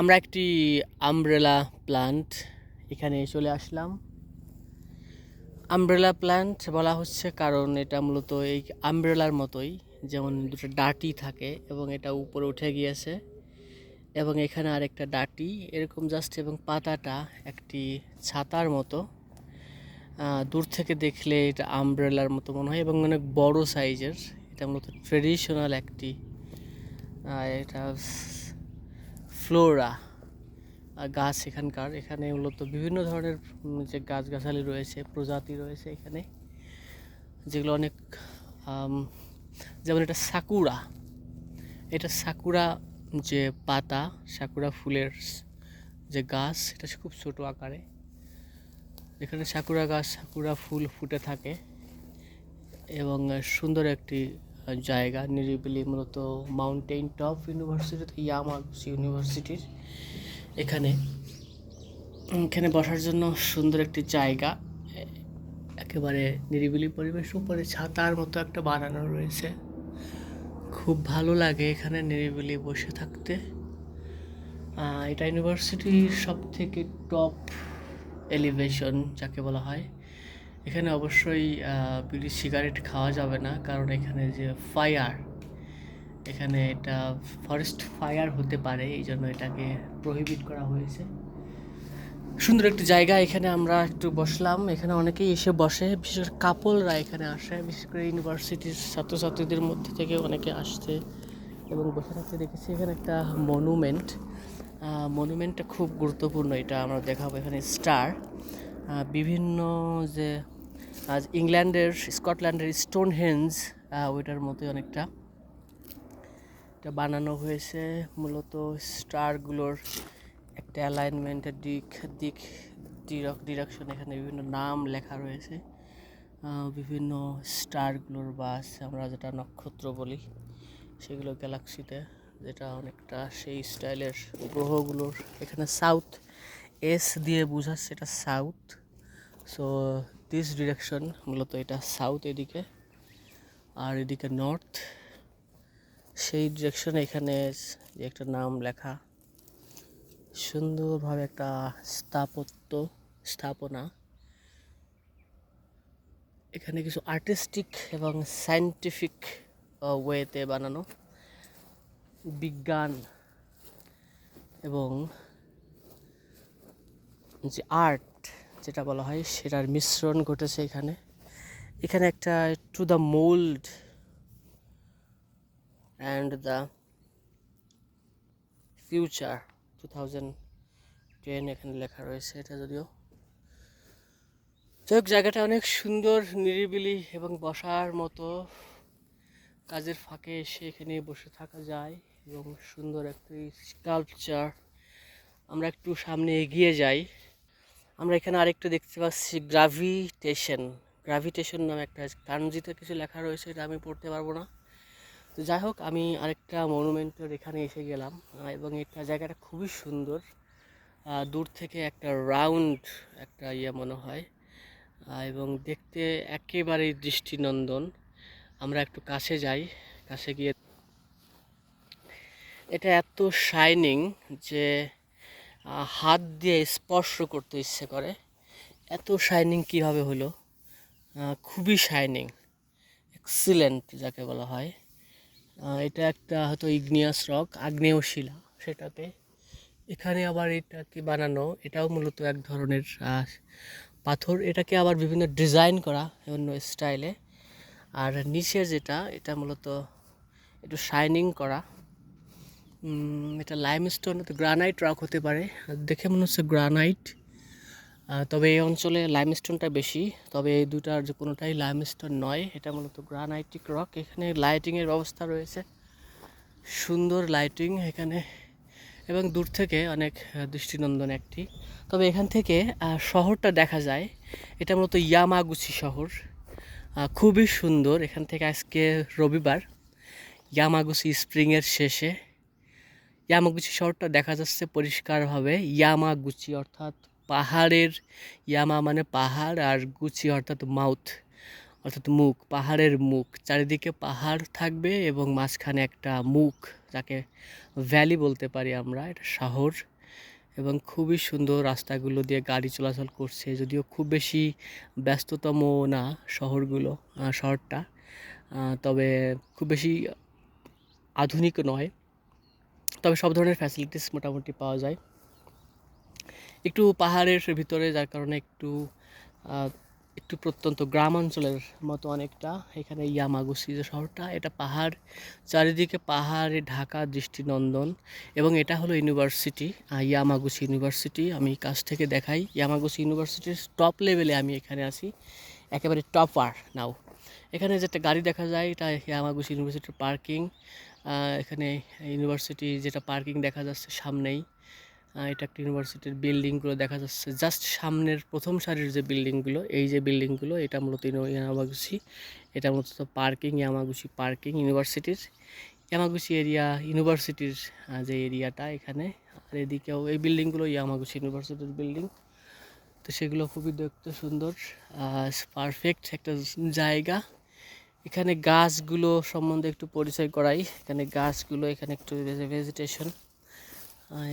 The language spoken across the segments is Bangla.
আমরা একটি আমব্রেলা প্লান্ট এখানে চলে আসলাম। আমব্রেলা প্ল্যান্ট বলা হচ্ছে কারণ এটা মূলত এই আমব্রেলার মতোই, যেমন দুটো ডাটি থাকে এবং এটা উপরে উঠে গিয়েছে এবং এখানে আরেকটা ডাটি, এরকম জাস্ট এবং পাতাটা একটি ছাতার মতো। দূর থেকে দেখলে এটা আমব্রেলার মতো মনে হয় এবং অনেক বড় সাইজের এটা মূলত ট্রেডিশনাল একটি এটা ফ্লোরা গাছ এখানকার। এখানে মূলত বিভিন্ন ধরনের যে গাছগাছালি রয়েছে, প্রজাতি রয়েছে এখানে, যেগুলো অনেক যেমন এটা সাকুরা। এটা সাকুরা যে পাতা, সাকুরা ফুলের যে গাছ, এটা খুব ছোট আকারে। এখানে সাকুরা গাছ, সাকুরা ফুল ফুটে থাকে এবং সুন্দর একটি জায়গা নিরিবিলি মূলত মাউন্টেন টপ ইউনিভার্সিটি ইয়ামাগুচি ইউনিভার্সিটির এখানে এখানে বসার জন্য সুন্দর একটি জায়গা। একেবারে নিরিবিলি পরিবেশ, উপরে ছাতার মতো একটা বানানো রয়েছে। খুব ভালো লাগে এখানে নিরিবিলি বসে থাকতে। এটা ইউনিভার্সিটির সব থেকে টপ এলিভেশন যাকে বলা হয়। এখানে অবশ্যই বিড়ি সিগারেট খাওয়া যাবে না। কারণ এখানে যে ফায়ার এখানে এটা ফরেস্ট ফায়ার হতে পারে। এই জন্য এটাকে প্রহিবিট করা হয়েছে। সুন্দর একটি জায়গা এখানে আমরা একটু বসলাম। এখানে অনেকেই এসে বসে। বিশেষ করে কাপলরা এখানে আসে। বিশেষ করে ইউনিভার্সিটির ছাত্রছাত্রীদের মধ্যে থেকে অনেকে আসছে এবং বসে থাকতে দেখেছি। এখানে একটা মনুমেন্ট মনুমেন্টটা খুব গুরুত্বপূর্ণ। এটা আমরা দেখাবো এখানে স্টার বিভিন্ন যে আজ ইংল্যান্ডের, স্কটল্যান্ডের স্টোন হেঞ্জ ওইটার মতোই অনেকটা। এটা বানানো হয়েছে মূলত স্টারগুলোর একটা অ্যালাইনমেন্টের দিক দিক ডিরেকশন এখানে বিভিন্ন নাম লেখা রয়েছে। বিভিন্ন স্টারগুলোর বা আমরা যেটা নক্ষত্র বলি, সেগুলো গ্যালাক্সিতে, যেটা অনেকটা সেই স্টাইলের গ্রহগুলোর এখানে সাউথ এস দিয়ে বোঝাচ্ছে এটা সাউথ সো দিস ডিরেকশন মূলত এটা সাউথ এদিকে, আর এদিকে নর্থ সেই ডিরেকশনে এখানে যে একটা নাম লেখা, সুন্দরভাবে একটা স্থাপত্য, স্থাপনা। এখানে কিছু আর্টিস্টিক এবং সায়েন্টিফিক ওয়েতে বানানো বিজ্ঞান এবং যে আর্ট যেটা বলা হয় সেটার মিশ্রণ ঘটেছে এখানে। এখানে একটা to the mould and the future two thousand ten এখানে লেখা রয়েছে এটা যদিও। যাই হোক, জায়গাটা অনেক সুন্দর, নিরিবিলি এবং বসার মতো। কাজের ফাঁকে এসে এখানে বসে থাকা যায় এবং সুন্দর একটি স্কাল্পচার আমরা একটু সামনে এগিয়ে যাই। আমরা এখানে আরেকটু দেখতে পাচ্ছি গ্রাভিটেশন গ্রাভিটেশন নামে একটা কাঞ্জিতে কিছু লেখা রয়েছে, এটা আমি পড়তে পারব না। তো যাই হোক, আমি আরেকটা মনুমেন্টের এখানে এসে গেলাম এবং এটা জায়গাটা খুবই সুন্দর। দূর থেকে একটা রাউন্ড একটা ইয়ে মনে হয় এবং দেখতে একেবারেই দৃষ্টিনন্দন। আমরা একটু কাছে যাই, কাছে গিয়ে। এটা এত শাইনিং যে হাত দিয়ে স্পর্শ করতে ইচ্ছে করে। এত শাইনিং কীভাবে হলো? খুবই শাইনিং এক্সিলেন্ট যাকে বলা হয়। এটা একটা হয়তো ইগনিয়াস রক, আগ্নেয় শিলা সেটাতে। এখানে আবার এটা কি বানানো, এটাও মূলত এক ধরনের পাথর। এটাকে আবার বিভিন্ন ডিজাইন করা অন্য স্টাইলে আর নিচের যেটা, এটা মূলত একটু শাইনিং করা। এটা লাইমস্টোন গ্রানাইট রক হতে পারে। দেখে মনে হচ্ছে গ্রানাইট তবে এই অঞ্চলে লাইমস্টোনটা বেশি। তবে এই দুটার যে কোনোটাই লাইমস্টোন নয়, এটা মূলত গ্রানাইটিক রক এখানে লাইটিংয়ের ব্যবস্থা রয়েছে। সুন্দর লাইটিং এখানে। এবং দূর থেকে অনেক দৃষ্টিনন্দন একটি। তবে এখান থেকে শহরটা দেখা যায়। এটা মূলত ইয়ামাগুচি শহর। খুবই সুন্দর। এখান থেকে আজকে রবিবার। ইয়ামাগুচি স্প্রিংয়ের শেষে। ইয়ামাগুচি শহরটা দেখা যাচ্ছে পরিষ্কারভাবে। ইয়ামাগুচি অর্থাৎ পাহাড়ের, ইয়ামা মানে পাহাড় আর গুচি অর্থাৎ মাউথ, অর্থাৎ মুখ, পাহাড়ের মুখ। চারিদিকে পাহাড় থাকবে এবং মাঝখানে একটা মুখ, যাকে ভ্যালি বলতে পারি আমরা, এটা শহর। এবং খুবই সুন্দর রাস্তাগুলো দিয়ে গাড়ি চলাচল করছে, যদিও খুব বেশি ব্যস্ততম না শহরগুলো শহরটা। তবে খুব বেশি আধুনিক নয়। তবে সব ধরনের ফ্যাসিলিটিস মোটামুটি পাওয়া যায়। একটু পাহাড়ের ভিতরে, যার কারণে একটু একটু প্রত্যন্ত গ্রাম অঞ্চলের মতো অনেকটা। এখানে ইয়ামাগুসি যে শহরটা, এটা পাহাড়, চারিদিকে পাহাড়ে ঢাকা দৃষ্টিনন্দন এবং এটা হলো ইউনিভার্সিটি ইয়ামাগুসি ইউনিভার্সিটি। আমি কাছ থেকে দেখাই ইয়ামাগুসি ইউনিভার্সিটির টপ লেভেলে আমি এখানে আসি একেবারে টপার নাও এখানে যেটা গাড়ি দেখা যায়, এটা ইয়ামাগুসি ইউনিভার্সিটির পার্কিং এখানে ইউনিভার্সিটি যেটা পার্কিং দেখা যাচ্ছে সামনেই এটা একটা ইউনিভার্সিটির বিল্ডিংগুলো দেখা যাচ্ছে। জাস্ট সামনের প্রথম সারির যে বিল্ডিংগুলো, এই যে বিল্ডিংগুলো, এটা মূলত ইয়ামাগুচি এটা মূলত পার্কিং ইয়ামাগুচি পার্কিং ইউনিভার্সিটির। ইয়ামাগুচি এরিয়া, ইউনিভার্সিটির যে এরিয়াটা এখানে। আর এদিকেও এই বিল্ডিংগুলো ইয়ামাগুচি ইউনিভার্সিটির বিল্ডিং। তো সেগুলো খুবই দেখতে সুন্দর পারফেক্ট একটা জায়গা। এখানে গাছগুলো সম্বন্ধে একটু পরিচয় করাই। এখানে গাছগুলো, এখানে একটু ভেজিটেশন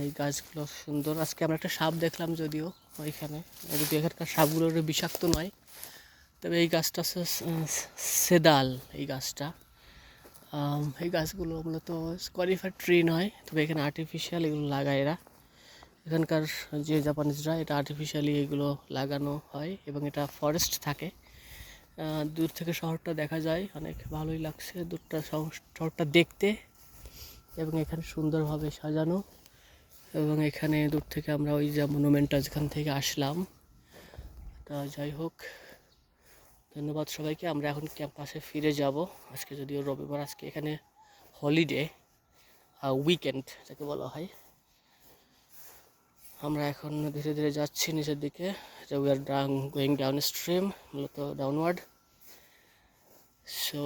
এই গাছগুলো সুন্দর। আজকে আমরা একটা সাপ দেখলাম যদিও ওইখানে। যদিও এখানকার সাপগুলো বিষাক্ত নয়। তবে এই গাছটা সেদাল এই গাছটা। এই গাছগুলো মূলত স্কোয়ারিফার ট্রি নয়, তবে এখানে আর্টিফিশিয়াল এগুলো লাগায় এরা। এখানকার যে জাপানিজরা এটা আর্টিফিশিয়ালি এগুলো লাগানো হয় এবং এটা ফরেস্ট থাকে। দূর থেকে শহরটা দেখা যায়। অনেক ভালোই লাগছে দূরটা শহরটা দেখতে এবং এখানে সুন্দরভাবে সাজানো এবং এখানে দূর থেকে আমরা ওই যে মনুমেন্টটা যেখান থেকে আসলাম। তা যাই হোক, ধন্যবাদ সবাইকে। আমরা এখন ক্যাম্পাসে ফিরে যাব। আজকে যদিও রবিবার, আজকে এখানে হলিডে উইকেন্ড যাকে বলা হয়। আমরা এখন ধীরে ধীরে যাচ্ছি নিচের দিকে। যে we are down going down stream মূলত ডাউনওয়ার্ড সো